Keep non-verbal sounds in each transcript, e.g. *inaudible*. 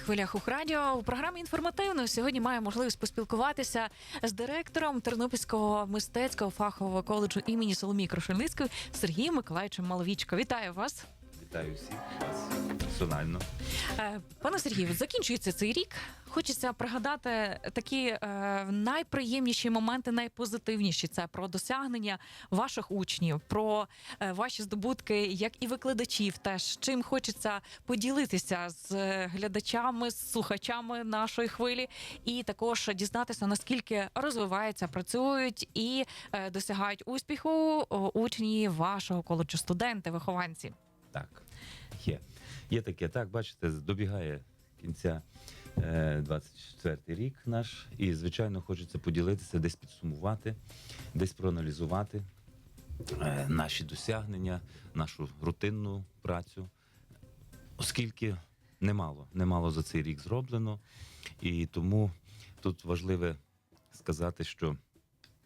хвилях Ухрадіо у програмі інформативно сьогодні маю можливість поспілкуватися з директором Тернопільського мистецького фахового коледжу імені Соломії Крушельницької Сергієм Миколаївичем Маловічко. Вітаю вас, Вітаю всіх вас персонально. Е, пане Сергію. Закінчується цей рік. Хочеться пригадати такі е, найприємніші моменти, найпозитивніші. Це про досягнення ваших учнів, про е, ваші здобутки, як і викладачів. Теж чим хочеться поділитися з е, глядачами, з слухачами нашої хвилі, і також дізнатися наскільки розвиваються, працюють і е, досягають успіху учні вашого коледжу, студенти, вихованці. Так, є. Є таке, так, бачите, добігає кінця е, 24 рік наш, і, звичайно, хочеться поділитися, десь підсумувати, десь проаналізувати е, наші досягнення, нашу рутинну працю, оскільки немало, немало за цей рік зроблено. І тому тут важливе сказати, що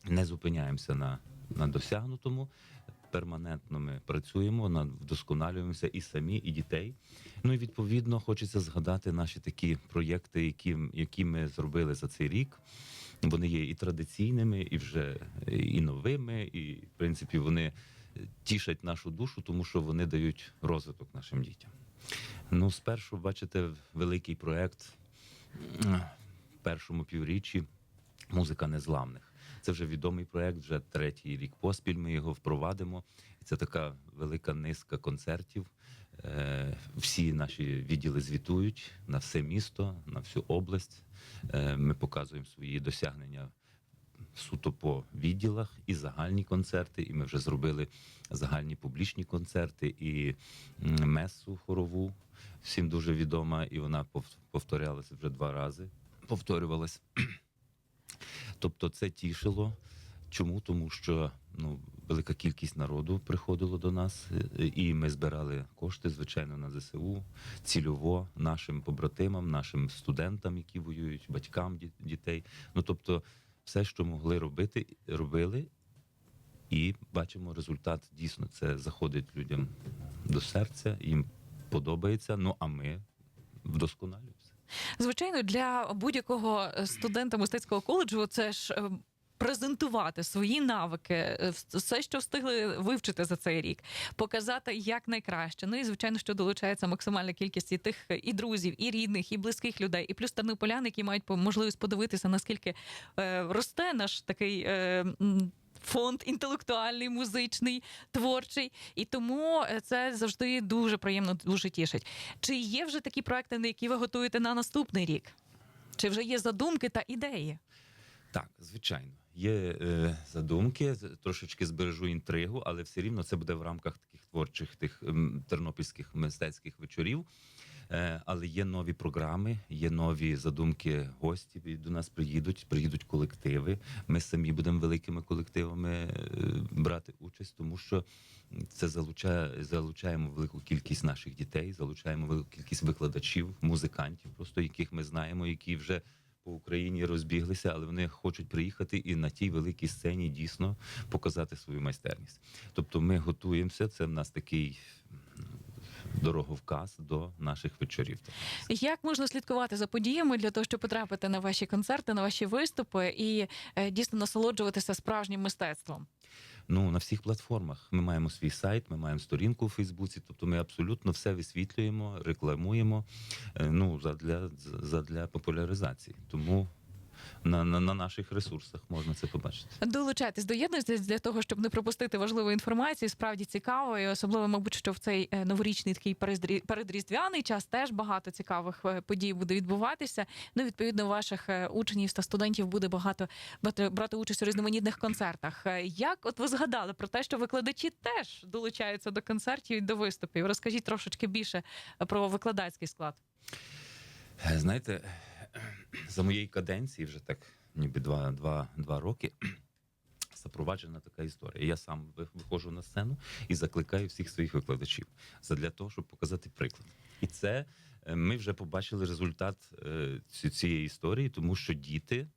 не зупиняємося на, на досягнутому. Перманентно ми працюємо, над- вдосконалюємося і самі, і дітей. Ну і відповідно хочеться згадати наші такі проєкти, які, які ми зробили за цей рік. Вони є і традиційними, і вже і новими, і в принципі вони тішать нашу душу, тому що вони дають розвиток нашим дітям. Ну, спершу, бачите, великий проєкт в першому півріччі Музика незламних. Це вже відомий проект, вже третій рік поспіль. Ми його впровадимо. Це така велика низка концертів. Е, Всі наші відділи звітують на все місто, на всю область. Е, Ми показуємо свої досягнення суто по відділах і загальні концерти. І ми вже зробили загальні публічні концерти і месу хорову. Всім дуже відома, і вона пов- повторялася вже два рази. Повторювалась. Тобто це тішило. Чому? Тому що ну, велика кількість народу приходило до нас, е, і ми збирали кошти, звичайно, на ЗСУ, цільово нашим побратимам, нашим студентам, які воюють, батькам дітей. Ну тобто, все, що могли робити, робили, і бачимо результат. Дійсно, це заходить людям до серця, їм подобається. Ну а ми вдосконалюємося. Звичайно, для будь-якого студента мистецького коледжу це ж е, презентувати свої навики, е, все, що встигли вивчити за цей рік, показати як найкраще. Ну і звичайно, що долучається максимальна кількість і тих і друзів, і рідних, і близьких людей, і плюс тернополян, які мають можливість подивитися, наскільки е, росте наш такий. Е, Фонд інтелектуальний, музичний, творчий, і тому е, це завжди дуже приємно, дуже тішить. Чи є вже такі проекти, на які ви готуєте на наступний рік? Чи вже є задумки та ідеї? Так, звичайно, є е, задумки, трошечки збережу інтригу, але все рівно це буде в рамках таких творчих тих ем, тернопільських мистецьких вечорів. Е, але є нові програми, є нові задумки гостів. До нас приїдуть, приїдуть колективи. Ми самі будемо великими колективами е, брати участь, тому що це залучає, залучаємо велику кількість наших дітей, залучаємо велику кількість викладачів, музикантів, просто яких ми знаємо, які вже по Україні розбіглися, але вони хочуть приїхати і на тій великій сцені дійсно показати свою майстерність. Тобто ми готуємося. Це в нас такий дороговказ до наших вечорів. Як можна слідкувати за подіями для того, щоб потрапити на ваші концерти, на ваші виступи і е, дійсно насолоджуватися справжнім мистецтвом? Ну на всіх платформах ми маємо свій сайт, ми маємо сторінку у Фейсбуці. Тобто ми абсолютно все висвітлюємо, рекламуємо. е, Ну задля задля популяризації. Тому на, на, на наших ресурсах можна це побачити. Долучайтесь, доєднуйтесь для того, щоб не пропустити важливу інформацію. Справді цікаво, і особливо, мабуть, що в цей е, новорічний такий передріздвяний час теж багато цікавих е, подій буде відбуватися. Ну, відповідно, ваших е, учнів та студентів буде багато брати, участь у різноманітних концертах. Як от ви згадали про те, що викладачі теж долучаються до концертів і до виступів? Розкажіть трошечки більше про викладацький склад. Знаєте, *clears throat* за моєї каденції вже так, ніби два, два, два роки. *clears throat* Запроваджена така історія. Я сам виходжу на сцену і закликаю всіх своїх викладачів задля того, щоб показати приклад. І це е, ми вже побачили результат е, цієї історії, тому що діти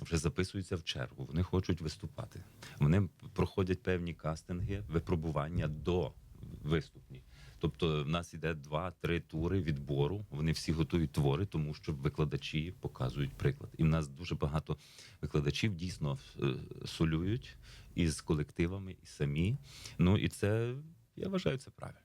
вже записуються в чергу. Вони хочуть виступати. Вони проходять певні кастинги, випробування до виступні. Тобто, в нас іде два-три тури відбору. Вони всі готують твори, тому що викладачі показують приклад. І в нас дуже багато викладачів дійсно е, солюють із колективами і самі. Ну і це я вважаю це правильно.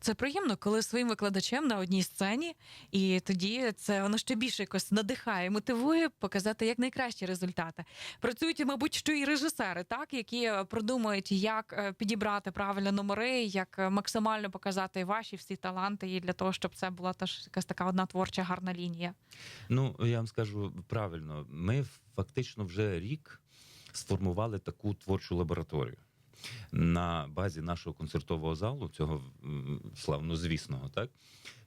Це приємно, коли своїм викладачем на одній сцені, і тоді це воно ще більше якось надихає, мотивує показати як найкращі результати. Працюють, мабуть, що і режисери, так які е, продумують, як е, підібрати правильно номери, як е, максимально показати ваші всі таланти, і для того, щоб це була теж якась така одна творча гарна лінія. Ну я вам скажу правильно, ми фактично вже рік сформували таку творчу лабораторію. На базі нашого концертового залу, цього славнозвісного, так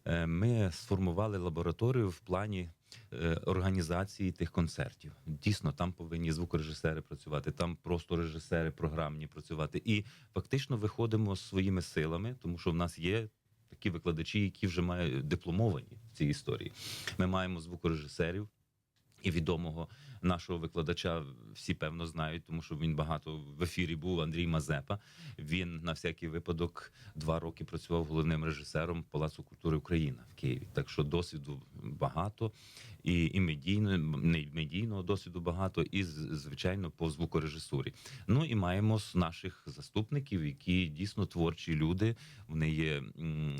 е, ми сформували лабораторію в плані е, організації тих концертів. Дійсно, там повинні звукорежисери працювати, там просто режисери програмні працювати. І фактично виходимо своїми силами, тому що в нас є такі викладачі, які вже мають дипломовані в цій історії. Ми маємо звукорежисерів. І відомого нашого викладача всі певно знають, тому що він багато в ефірі був Андрій Мазепа. Він на всякий випадок два роки працював головним режисером Палацу культури Україна в Києві. Так що досвіду багато, і, і медійно, медійного досвіду багато, і звичайно по звукорежисурі. Ну і маємо наших заступників, які дійсно творчі люди. Вони є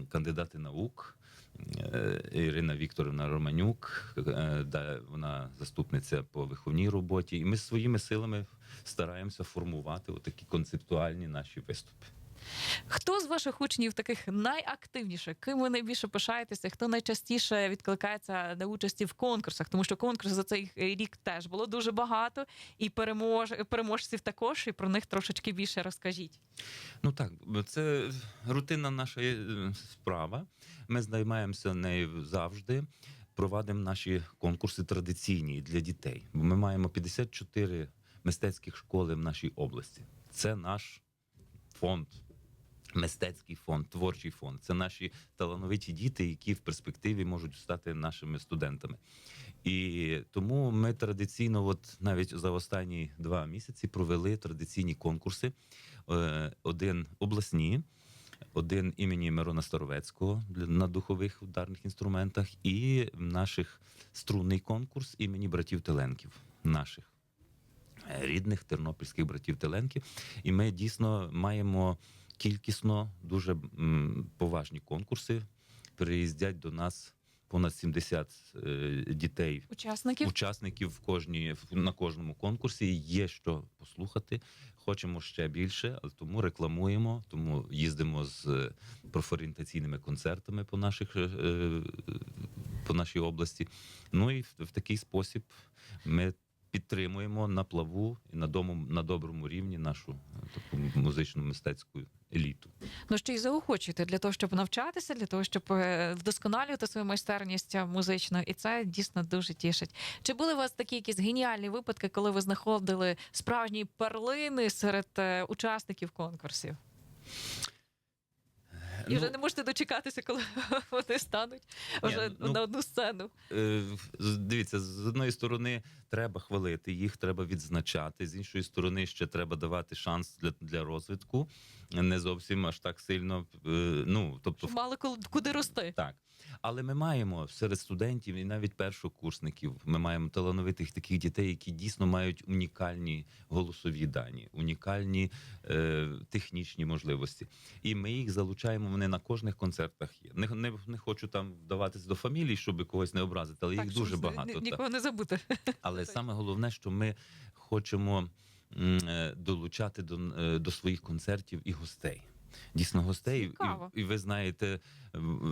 кандидати наук. Е, Ірина Вікторовна Романюк, де вона заступниця по виховній роботі, і ми своїми силами стараємося формувати отакі концептуальні наші виступи. Хто з ваших учнів таких найактивніших? Ким ви найбільше пишаєтеся? Хто найчастіше відкликається на участі в конкурсах? Тому що конкурсів за цей рік теж було дуже багато, і перемож... переможців також, і про них трошечки більше розкажіть. Ну так, це рутинна наша е, справа. Ми займаємося нею завжди. Провадимо наші конкурси традиційні для дітей. Бо ми маємо 54 мистецьких школи в нашій області. Це наш фонд. Мистецький фонд, творчий фонд це наші талановиті діти, які в перспективі можуть стати нашими студентами. І тому ми традиційно, от навіть за останні два місяці, провели традиційні конкурси. Е, Один обласні, один імені Мирона Старовецького на духових ударних інструментах, і наших струнний конкурс імені братів Теленків, наших е, рідних тернопільських братів Теленків. І ми дійсно маємо кількісно дуже поважні конкурси. Приїздять до нас понад 70 е, дітей Учасників учасників в кожній в- на кожному конкурсі. Є що послухати. Хочемо ще більше, тому рекламуємо, тому їздимо з е, профорієнтаційними концертами по наших е, по нашій області. Ну і в, в такий спосіб ми. Підтримуємо на плаву і на дому на доброму рівні нашу таку музичну мистецьку еліту. ну ще й заохочуєте для того, щоб навчатися, для того, щоб е, вдосконалювати свою майстерність е, музичну, і це дійсно дуже тішить. Чи були у вас такі якісь геніальні випадки, коли ви знаходили справжні перлини серед е, учасників конкурсів? І вже Ну, не можете дочекатися, коли *laughs* вони стануть вже ну, на одну сцену. Дивіться, з одної сторони треба хвалити їх, треба відзначати. З іншої сторони, ще треба давати шанс для, для розвитку. Не зовсім аж так сильно. е, Ну тобто, мали куди рости. так. Але ми маємо серед студентів і навіть першокурсників. Ми маємо талановитих таких дітей, які дійсно мають унікальні голосові дані, унікальні е, технічні можливості. І ми їх залучаємо. Вони на кожних концертах є. Не, не, не хочу там вдаватись до фамілій, щоб когось не образити, але Так, їх дуже багато. так. нікого не забути. Але Так. саме головне, що ми хочемо е, долучати до, е, до своїх концертів і гостей. Дійсно, гостей, Цікаво. і, і ви знаєте,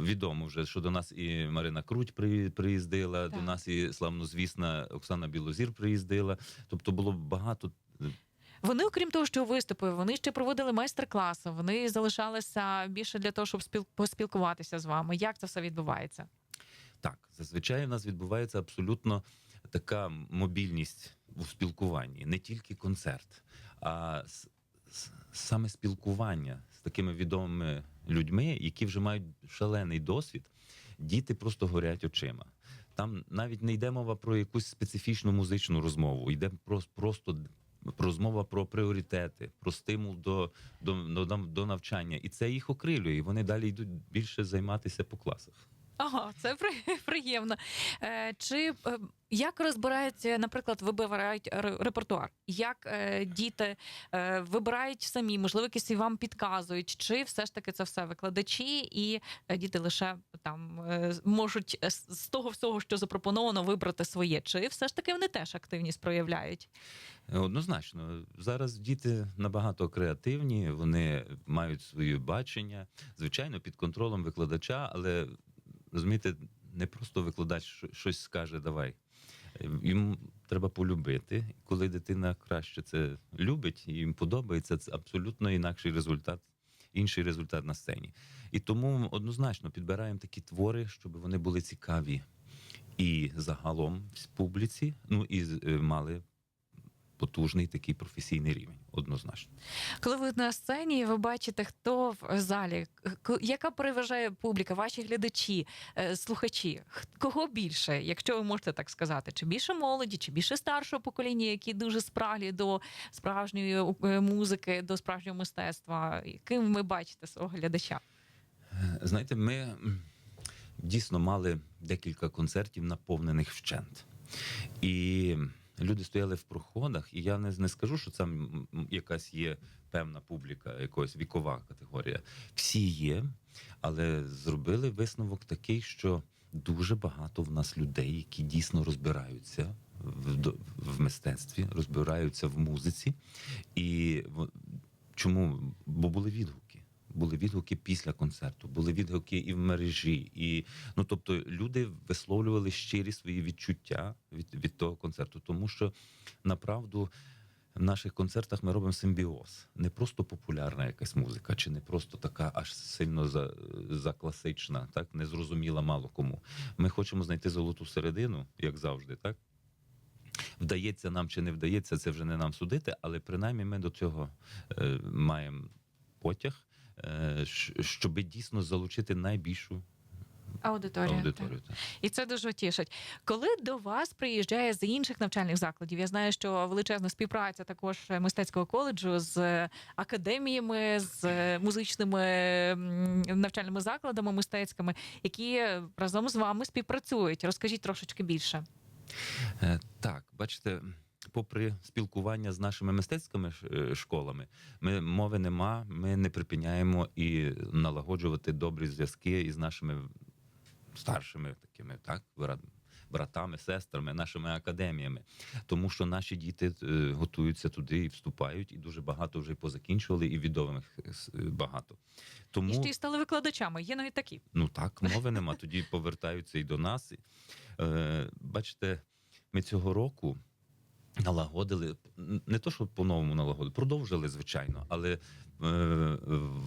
відомо вже, що до нас і Марина Круть при- приїздила, Так. до нас і славнозвісна Оксана Білозір приїздила. Тобто було багато Вони, окрім того, що виступили, вони ще проводили майстер-класи. Вони залишалися більше для того, щоб спіл... поспілкуватися з вами. Як це все відбувається? Так, зазвичай у нас відбувається абсолютно така мобільність у спілкуванні, не тільки концерт, а саме спілкування з такими відомими людьми, які вже мають шалений досвід. Діти просто горять очима. Там навіть не йде мова про якусь специфічну музичну розмову, йде про- просто розмова про пріоритети, про стимул до, до, до, навчання. І це їх окрилює, і вони далі йдуть більше займатися по класах. Ага, це при- *laughs* приємно. Е, Чи е, як розбирають, е, наприклад, вибирають ре- репертуар? Як е, діти е, вибирають самі, можливо, якісь вам підказують, чи все ж таки це все викладачі, і е, діти лише там е, можуть е, з того всього, що запропоновано, вибрати своє, чи все ж таки вони теж активність проявляють? Е, Однозначно, зараз діти набагато креативні, вони мають своє бачення, звичайно, під контролем викладача, але розумієте, не просто викладач щось скаже, давай. Їм треба полюбити. Коли дитина краще це любить їм подобається, це абсолютно інакший результат, інший результат на сцені. І тому однозначно підбираємо такі твори, щоб вони були цікаві і загалом в публіці, ну і е, мали потужний такий професійний рівень, однозначно. Коли ви на сцені, ви бачите, хто в залі, яка переважає публіка, ваші глядачі, е, слухачі, кого більше, якщо ви можете так сказати, чи більше молоді, чи більше старшого покоління, які дуже спраглі до справжньої е, музики, до справжнього мистецтва, яким ви бачите свого глядача? Е, Знаєте, ми дійсно мали декілька концертів, наповнених вщент. І люди стояли в проходах, і я не, не скажу, що це м, м, якась є певна публіка, якась вікова категорія. Всі є, але зробили висновок такий, що дуже багато в нас людей, які дійсно розбираються в, в мистецтві, розбираються в музиці. І чому? Бо були відгуки. Були відгуки після концерту, були відгуки і в мережі. І ну тобто люди висловлювали щирі свої відчуття від, від того концерту, тому що направду в наших концертах ми робимо симбіоз. Не просто популярна якась музика, чи не просто така аж сильно за, за класична, так незрозуміла мало кому. Ми хочемо знайти золоту середину, як завжди, так. Вдається нам чи не вдається, це вже не нам судити, але принаймні ми до цього е, маємо потяг, щоб дійсно залучити найбільшу Аудиторія. аудиторію. так. І це дуже тішить. Коли до вас приїжджає з інших навчальних закладів, я знаю, що величезна співпраця також мистецького коледжу з академіями, з музичними навчальними закладами мистецькими, які разом з вами співпрацюють. Розкажіть трошечки більше. Е, Так, бачите, попри спілкування з нашими мистецькими е, школами, ми мови нема, ми не припиняємо і налагоджувати добрі зв'язки із нашими старшими такими, так, братами, сестрами, нашими академіями. Тому що наші діти е, готуються туди і вступають, і дуже багато вже позакінчували, і відомих е, багато. Тому І ще й стали викладачами. Є навіть такі. Ну так, мови нема. Тоді повертаються і до нас. Бачите, ми цього року налагодили не то, що по-новому налагодили, продовжили, звичайно, але е,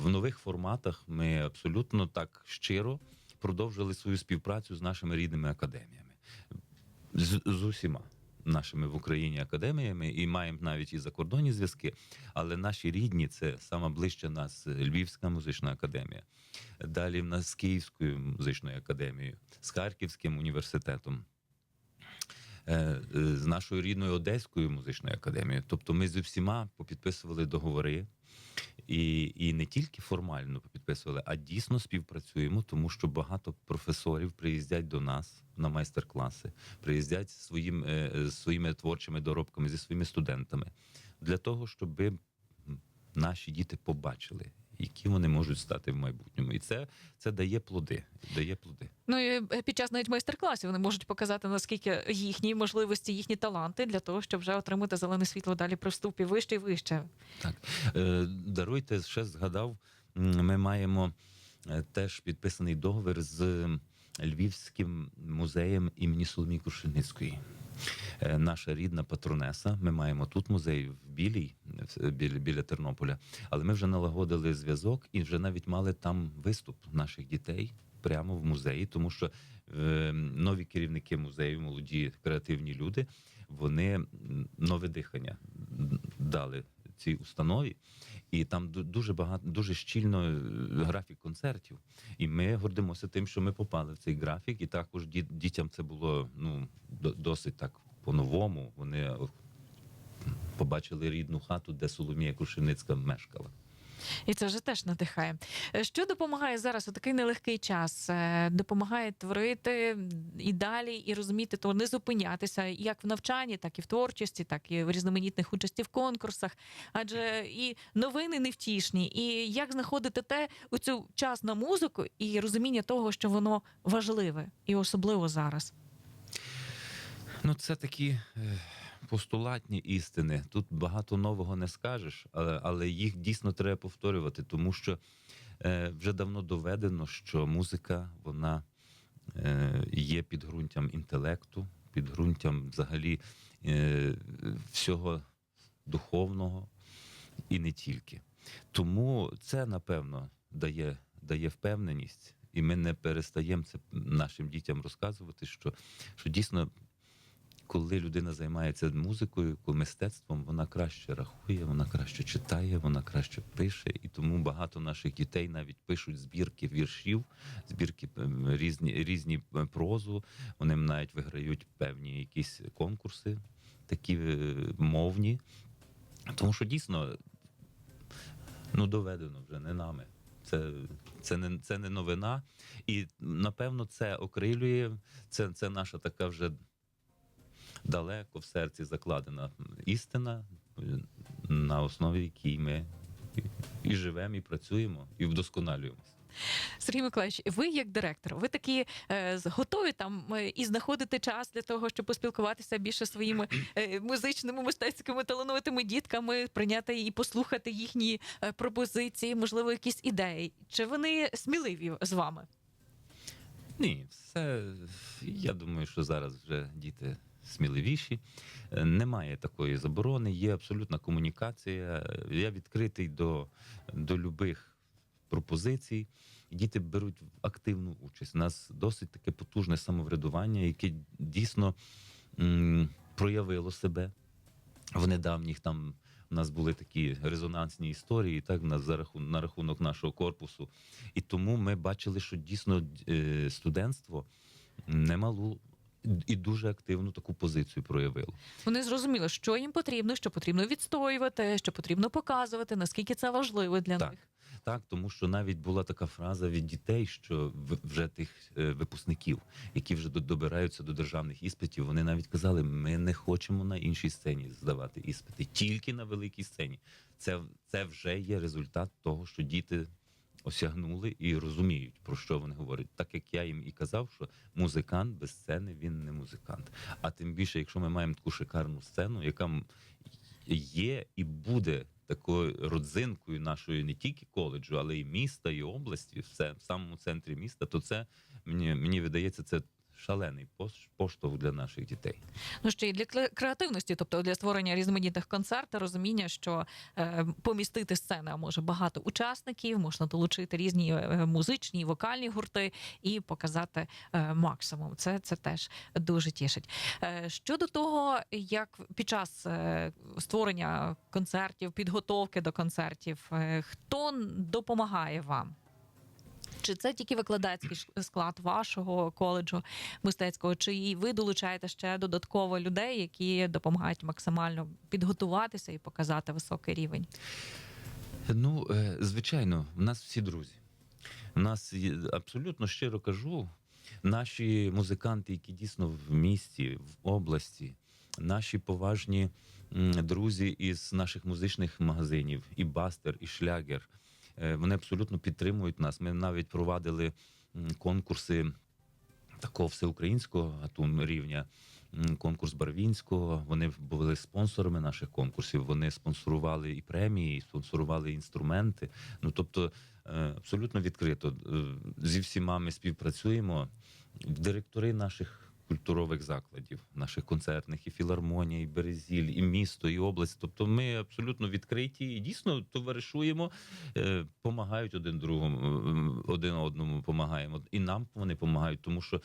в нових форматах ми абсолютно так щиро продовжили свою співпрацю з нашими рідними академіями. З, з усіма. Нашими в Україні академіями і маємо навіть і закордонні зв'язки, але наші рідні це сама ближче нас Львівська музична академія. Далі в нас з Київською музичною академією, з Харківським університетом, е, е, з нашою рідною Одеською музичною академією. Тобто ми з усіма попідписували договори. І, і не тільки формально попідписували, а дійсно співпрацюємо, тому що багато професорів приїздять до нас на майстер-класи, приїздять зі своїм, е, своїми творчими доробками, зі своїми студентами, для того, щоб наші діти побачили, які вони можуть стати в майбутньому. І це, це дає плоди. Дає плоди. Ну і е, під час навіть майстер-класів вони можуть показати наскільки їхні можливості, їхні таланти для того, щоб вже отримати зелене світло далі при вступі вище і вище. Так. Е, даруйте, ще згадав, ми маємо е, теж підписаний договір з Львівським музеєм імені Соломії Крушельницької. Е, Наша рідна патронеса. Ми маємо тут музей в Білій, біля, біля Тернополя, але ми вже налагодили зв'язок і вже навіть мали там виступ наших дітей прямо в музеї, тому що е, нові керівники музею, молоді креативні люди, вони нове дихання дали цій установі, і там дуже багато, дуже щільно е, графік концертів. І ми гордимося тим, що ми попали в цей графік, і також ді- дітям це було ну досить так по-новому. Вони побачили рідну хату, де Соломія Крушеницька мешкала. І це вже теж надихає. Е, Що допомагає зараз у такий нелегкий час? Е, Допомагає творити і далі, і розуміти, то не зупинятися як в навчанні, так і в творчості, так і в різноманітних участі в конкурсах. Адже і новини невтішні, і як знаходити те у цю час на музику і розуміння того, що воно важливе, і особливо зараз. Ну, це такі е, постулатні істини. Тут багато нового не скажеш, але, але їх дійсно треба повторювати, тому що е, вже давно доведено, що музика вона е, є підґрунтям інтелекту, підґрунтям взагалі е, всього духовного і не тільки. Тому це напевно дає, дає впевненість, і ми не перестаємо це нашим дітям розказувати, що, що дійсно коли людина займається музикою, мистецтвом, вона краще рахує, вона краще читає, вона краще пише. І тому багато наших дітей навіть пишуть збірки віршів, збірки ем, різні, різні е, прозу. Вони навіть виграють певні якісь конкурси, такі е, мовні. Тому що дійсно ну, доведено вже не нами. Це, це, не, це не новина. І напевно це окрилює. Це, це наша така вже далеко в серці закладена істина, на основі якій ми і, живемо, і працюємо, і вдосконалюємося. Сергій Миколаївич, ви як директор, ви такі е, готові там е, і знаходити час для того, щоб поспілкуватися більше своїми е, музичними, мистецькими талановитими дітками, прийняти і послухати їхні е, пропозиції, можливо, якісь ідеї. Чи вони сміливі з вами? Ні, все я думаю, що зараз вже діти сміливіші. Е, Немає такої заборони, є абсолютна комунікація. Я відкритий до, до любих пропозицій. Діти беруть активну участь. У нас досить таке потужне самоврядування, яке дійсно м, проявило себе в недавніх там. У нас були такі резонансні історії, так в нас за рахун- на рахунок нашого корпусу. І тому ми бачили, що дійсно е, студентство немалу і дуже активну таку позицію проявило. Вони зрозуміли, що їм потрібно, що потрібно відстоювати, що потрібно показувати, наскільки це важливо для Так. них. Так, тому що навіть була така фраза від дітей, що вже тих е, випускників, які вже добираються до державних іспитів, вони навіть казали: ми не хочемо на іншій сцені здавати іспити, тільки на великій сцені. Це, це вже є результат того, що діти осягнули і розуміють, про що вони говорять. Так як я їм і казав, що музикант без сцени він не музикант. А тим більше, якщо ми маємо таку шикарну сцену, яка є і буде такою родзинкою нашої не тільки коледжу, але й міста, і області, все в самому центрі міста, то це мені, мені видається, це шалений пош- поштовх для наших дітей. Ну ще й для кре- креативності, тобто для створення різноманітних концертів, розуміння, що е, помістити сцени може багато учасників, можна долучити різні е, музичні і вокальні гурти і показати е, максимум. Це, це теж дуже тішить. Е, щодо того, як під час е, створення концертів, підготовки до концертів, е, хто допомагає вам? Чи це тільки викладацький склад вашого коледжу мистецького, чи ви долучаєте ще додатково людей, які допомагають максимально підготуватися і показати високий рівень? Ну, е, звичайно, в нас всі друзі. У нас абсолютно щиро кажу, наші музиканти, які дійсно в місті, в області, наші поважні друзі із наших музичних магазинів, і Бастер, і Шлягер, вони абсолютно підтримують нас. Ми навіть провадили конкурси такого всеукраїнського гатун рівня. Конкурс Барвінського. Вони були спонсорами наших конкурсів. Вони спонсорували і премії, і спонсорували інструменти. Ну тобто, е, абсолютно відкрито Е, зі всіма ми співпрацюємо. Директори наших культурових закладів, наших концертних, і філармонія, і Березіль, і місто, і область. Тобто, ми абсолютно відкриті і дійсно товаришуємо, е, помагають один другому, е, один одному помагаємо. І нам вони допомагають, тому що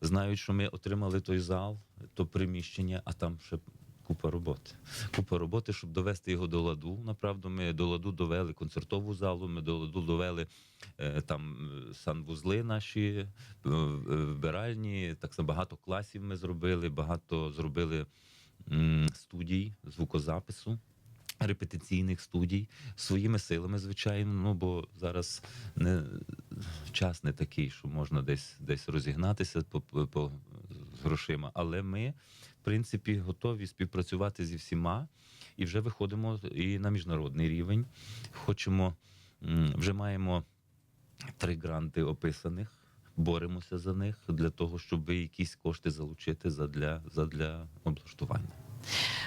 знають, що ми отримали той зал, то приміщення, а там ще купа роботи. Купа роботи, щоб довести його до ладу. Направду, ми до ладу довели концертову залу, ми до ладу довели е, там е, санвузли наші, е, вбиральні. Так само багато класів ми зробили, багато зробили студій звукозапису. Репетиційних студій своїми силами, звичайно. Ну бо зараз не час не такий, що можна десь десь розігнатися по, по, грошима. Але ми, в принципі, готові співпрацювати зі всіма і вже виходимо і на міжнародний рівень. Хочемо, вже маємо три гранти описаних. Боремося за них для того, щоб якісь кошти залучити задля, задля облаштування.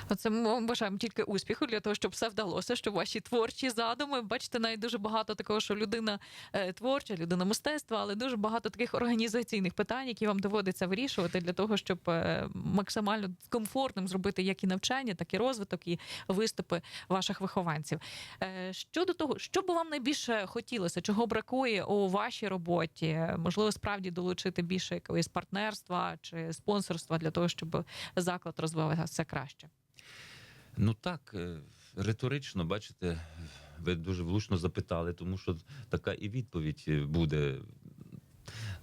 Оце ми бажаємо тільки успіху для того, щоб все вдалося, щоб ваші творчі задуми. Бачите, навіть дуже багато такого, що людина е, творча, людина мистецтва, але дуже багато таких організаційних питань, які вам доводиться вирішувати для того, щоб е, максимально комфортним зробити як і навчання, так і розвиток, і виступи ваших вихованців. Е, Щодо того, що би вам найбільше хотілося, чого бракує у вашій роботі? Можливо, справді долучити більше якогось партнерства чи спонсорства для того, щоб заклад розвивався краще. Ну так, е, риторично, бачите, ви дуже влучно запитали, тому що така і відповідь е, буде.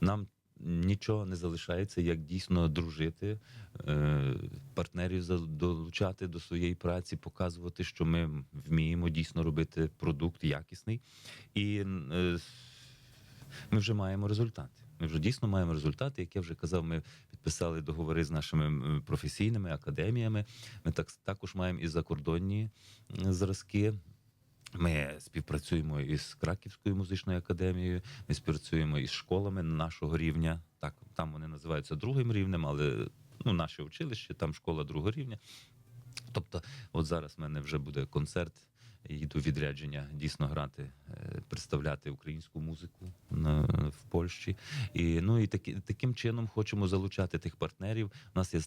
Нам нічого не залишається, як дійсно дружити, е, партнерів долучати до своєї праці, показувати, що ми вміємо дійсно робити продукт якісний. І ми вже маємо результати. Ми вже дійсно маємо результати. Як я вже казав, ми підписали договори з нашими професійними академіями. Ми так також маємо і закордонні зразки. Ми співпрацюємо із Краківською музичною академією. Ми співпрацюємо із школами нашого рівня. Так, там вони називаються другим рівнем, але ну, наше училище, там школа другого рівня. Тобто, от зараз в мене вже буде концерт. Їду відрядження дійсно грати, е, представляти українську музику на, в Польщі. І ну і таки, таким чином хочемо залучати тих партнерів. У нас є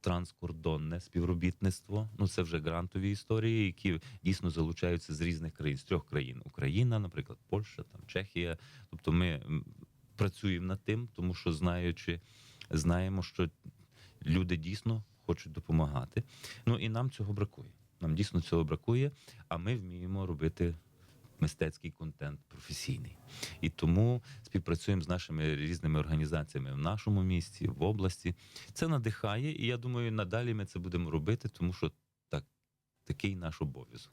транскордонне співробітництво. Ну це вже грантові історії, які дійсно залучаються з різних країн, з трьох країн: Україна, наприклад, Польща, там Чехія. Тобто, ми працюємо над тим, тому що знаючи, знаємо, що люди дійсно хочуть допомагати. Ну і нам цього бракує. Нам дійсно цього бракує, а ми вміємо робити мистецький контент професійний. І тому співпрацюємо з нашими різними організаціями в нашому місті, в області. Це надихає, і я думаю, надалі ми це будемо робити, тому що так, такий наш обов'язок.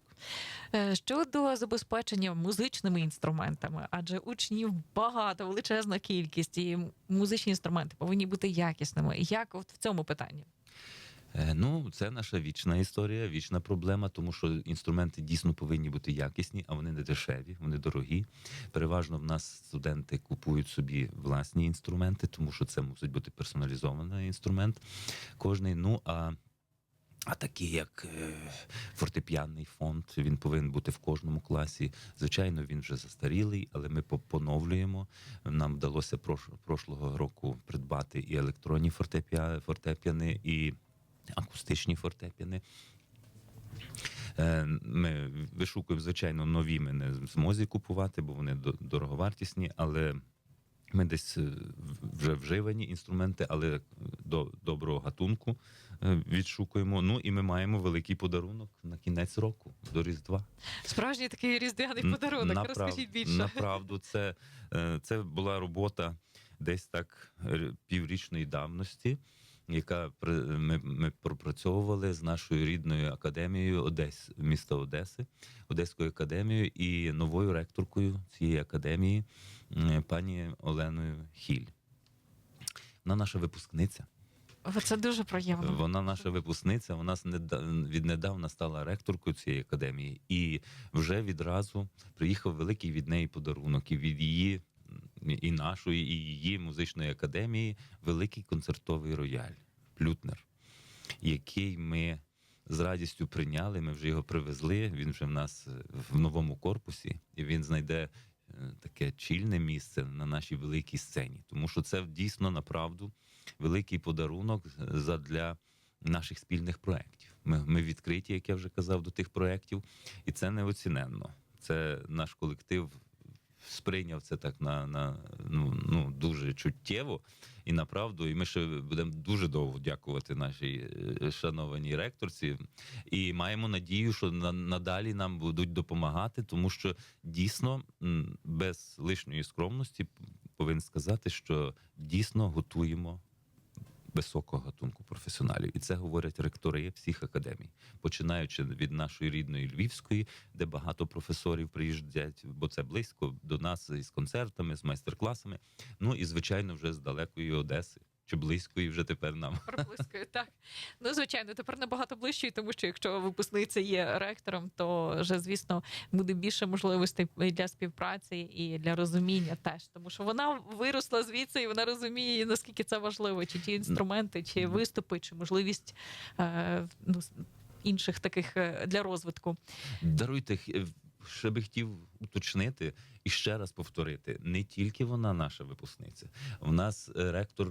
Е, Щодо забезпечення музичними інструментами, адже учнів багато, величезна кількість, і музичні інструменти повинні бути якісними. Як от в цьому питанні? Е, Ну, це наша вічна історія, вічна проблема, тому що інструменти дійсно повинні бути якісні, а вони не дешеві, вони дорогі. Переважно в нас студенти купують собі власні інструменти, тому що це мусить бути персоналізований інструмент кожний. Ну а а такі, як е, фортепіанний фонд, він повинен бути в кожному класі. Звичайно, він вже застарілий, але ми поновлюємо. Нам вдалося прошлого року придбати і електронні фортепіа, фортепіани, і акустичні фортепіани. Е, Ми вишукуємо, звичайно, нові ми не змозі купувати, бо вони до- дороговартісні, але ми десь е, вже вживані інструменти, але до доброго гатунку е, відшукуємо. Ну і ми маємо великий подарунок на кінець року до Різдва. Справжній такий різдвяний подарунок. направ- Розкажіть більше. Направду, це, це була робота десь так піврічної давності, яка ми, ми пропрацьовували з нашою рідною академією Одес, міста Одеси, Одеською академією і новою ректоркою цієї академії, пані Оленою Хіль. Вона наша випускниця. Це дуже приємно. Вона наша випускниця. Вона віднедавна стала ректоркою цієї академії, і вже відразу приїхав великий від неї подарунок і від її і нашої, і її музичної академії великий концертовий рояль Плютнер, який ми з радістю прийняли. Ми вже його привезли. Він вже в нас е, в новому корпусі, і він знайде. е, Таке чільне місце на нашій великій сцені, тому що це дійсно направду великий подарунок для наших спільних проєктів. Ми, ми відкриті, як я вже казав, до тих проєктів, і це неоціненно. Це наш колектив сприйняв це так на, на ну, ну дуже чуттєво і на правду. І ми ще будемо дуже довго дякувати нашій е, шанованій ректорці. І маємо надію, що на, надалі нам будуть допомагати, тому що дійсно без лишньої скромності повинен сказати, що дійсно готуємо високого гатунку професіоналів. І це говорять ректори всіх академій, починаючи від нашої рідної Львівської, де багато професорів приїжджають, бо це близько до нас із концертами, з майстер-класами. Ну і звичайно, вже з далекої Одеси чи близької вже тепер нам. Проблискою, так. Ну, звичайно, тепер набагато ближче, тому що якщо випускниця є ректором, то вже, звісно, буде більше можливостей для співпраці і для розуміння теж. Тому що вона виросла звідси і вона розуміє, наскільки це важливо, чи ті інструменти, чи виступи, чи можливість е, ну, інших таких е, для розвитку. Даруйте, ще би хотів уточнити і ще раз повторити: не тільки вона наша випускниця. У нас е, ректор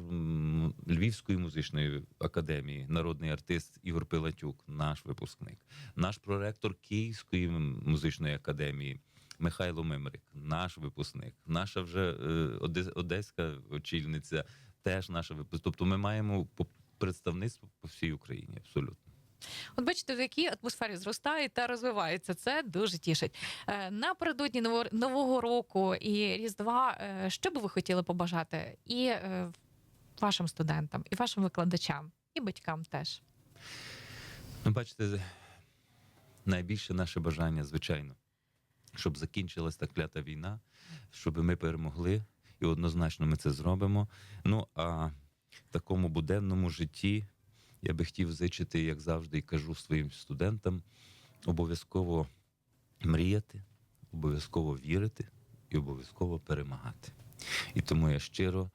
Львівської музичної академії, народний артист Ігор Пилатюк, наш випускник, наш проректор Київської музичної академії. Михайло Мимрик, наш випускник, наша вже е, одеська очільниця, теж наша випускниця. Тобто ми маємо представництво по всій Україні, абсолютно. От бачите, в якій атмосфері зростає та розвивається. Це дуже тішить. Е, Напередодні нового року і Різдва. е, Що би ви хотіли побажати і е, вашим студентам, і вашим викладачам, і батькам теж. Ну, бачите, найбільше наше бажання, звичайно, щоб закінчилась та клята війна, щоб ми перемогли, і однозначно ми це зробимо. Ну а в такому буденному житті я би хотів зичити, як завжди, і кажу своїм студентам, обов'язково мріяти, обов'язково вірити і обов'язково перемагати. І тому я щиро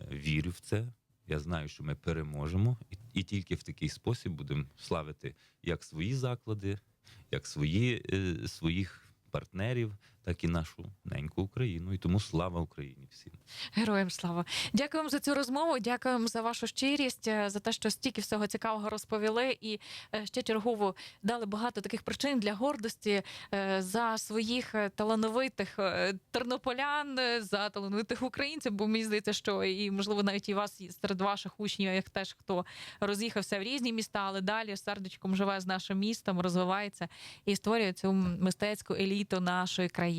е, вірю в це. Я знаю, що ми переможемо, і, тільки в такий спосіб будемо славити як свої заклади, як свої, е, своїх партнерів, так і нашу неньку Україну. І тому слава Україні всім. Героям слава! Дякуємо за цю розмову. Дякуємо за вашу щирість, е, за те, що стільки всього цікавого розповіли, і е, ще чергово дали багато таких причин для гордості е, за своїх талановитих тернополян, за талановитих українців. Бо мені здається, що і можливо навіть і вас серед ваших учнів, як теж хто роз'їхався в різні міста, але далі сердечком живе з нашим містом, розвивається і створює цю мистецьку еліту нашої країни.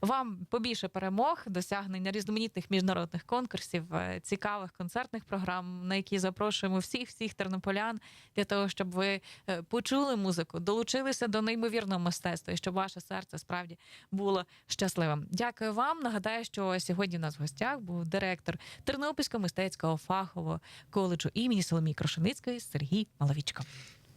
Вам побільше перемог, досягнення різноманітних міжнародних конкурсів, е, цікавих концертних програм, на які запрошуємо всіх всіх тернополян для того, щоб ви е, почули музику, долучилися до неймовірного мистецтва і щоб ваше серце справді було щасливим. Дякую вам. Нагадаю, що сьогодні у нас в гостях був директор Тернопільського мистецького фахового коледжу імені Соломії Крошеницької Сергій Маловічко.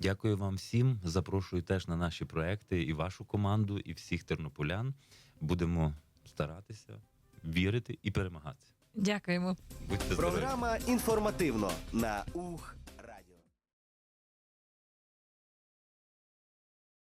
Дякую вам всім. Запрошую теж на наші проекти і вашу команду, і всіх тернополян. Будемо старатися, вірити і перемагати. Дякуємо. Будьте здорові! Програма інформативно на ух